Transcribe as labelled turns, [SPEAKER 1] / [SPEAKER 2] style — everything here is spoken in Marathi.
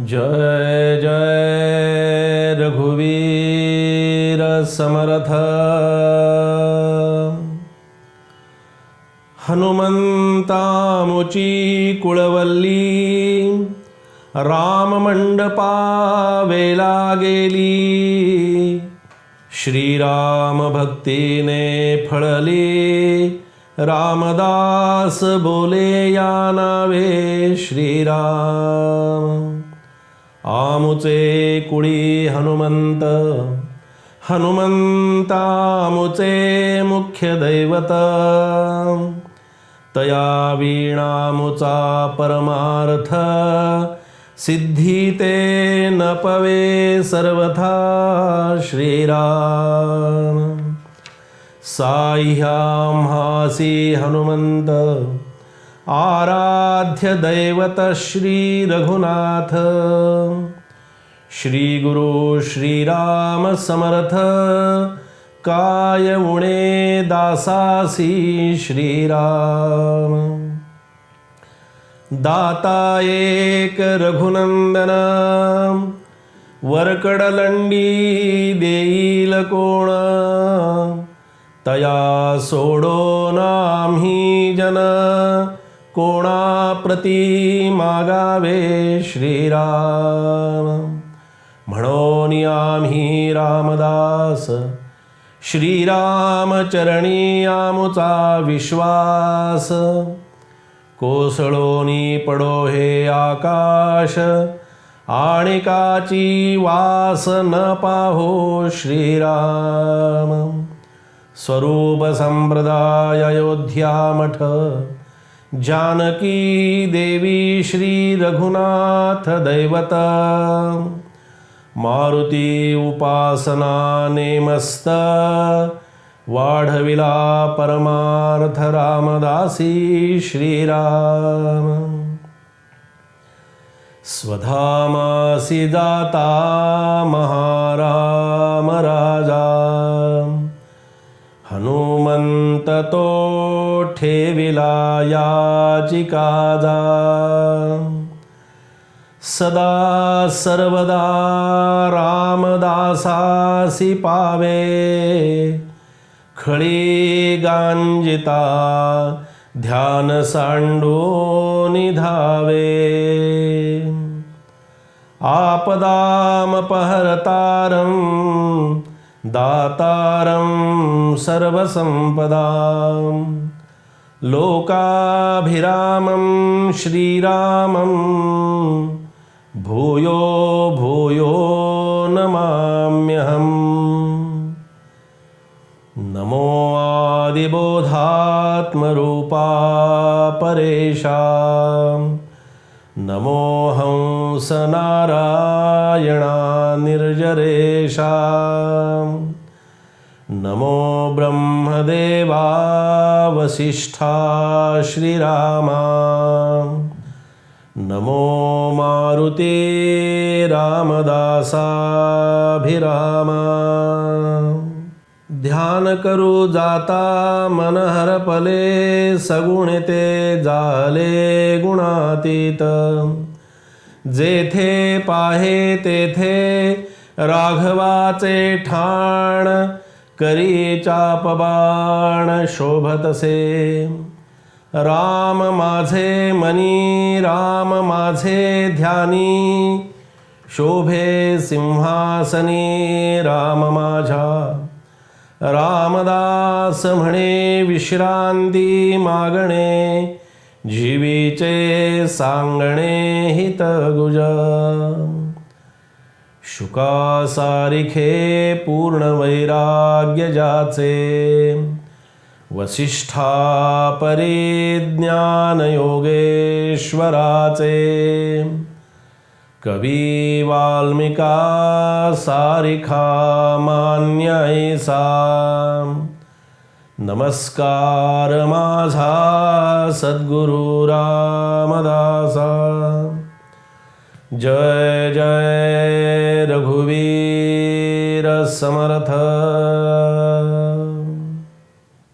[SPEAKER 1] जय जय रघुवीर समर्थ। हनुमंतामुची कुळवल्ली राममंडपा वेला गेली। श्रीराम भक्तीने फळली रामदास बोले या नावे श्रीराम। आमुचे कुळी हनुमंत हनुमंतामुचे मुख्य दैवत. तया वीणामुचा परमार्थ सिद्धी ते न पवे सर्वथा श्रीराम. साह्याम्हासी हनुमंत आराध्य दैवत श्री रघुनाथ। श्री गुरु श्रीराम समर्थ। काय उणे दासासी श्रीराम दाता एक रघुनंदन। वरकडलंडी देईल कोण। तया सोडो नाम्ही जन। कोणाप्रती मागावे श्रीराम? म्हणून आम्ही रामदास श्रीरामचरणी आमुचा विश्वास. कोसळोनी पडो हे आकाश आणिकाची वास न पाहो श्रीराम. स्वरूप संप्रदाय अयोध्या मठ जानकी देवी श्री रघुनाथ दैवत। मारुती उपासना नेमस्त। वाढविला परमार्थ रामदासी श्रीराम। स्वधामासी जाता महाराम राजा। हनुमंत तो ठेविला याचिकादा सदा सर्वदा रामदासासी पावे. खळी गांजिता ध्यान सांडो निधावे. आपदामपहरतारं दातारं सर्वसम्पदाम् लोकाभिरामं श्रीरामं। भूयो भूयो नमाम्यहम्। नमो आदिबोधात्मरूपा परेशाम् नमो हंसनारायणा निर्जरेषा नमो ब्रह्मदेवा वसिष्ठा श्रीरामा। नमो मारुते रामदासाभिरामा। ध्यान करू जाता मनहरपले सगुणिते झाले गुणातीत। जेथे पाहे तेथे राघवाचे ठाण करी चापबाण शोभतसे राम माझे मनी राम माझे ध्यानी। शोभे सिंहासनी राम माझा। रामदास म्हणे विश्रांती मागणे। जीवीचे सांगणे हितगुजा। शुकासारिखे पूर्णवैराग्यजाचे वसिष्ठा परिज्ञान योगेश्वराचे कवी वाल्मिका सारिखा मान्यैसा नमस्कार माझा सद्गुरु रामदासा। जय जय समर्थ।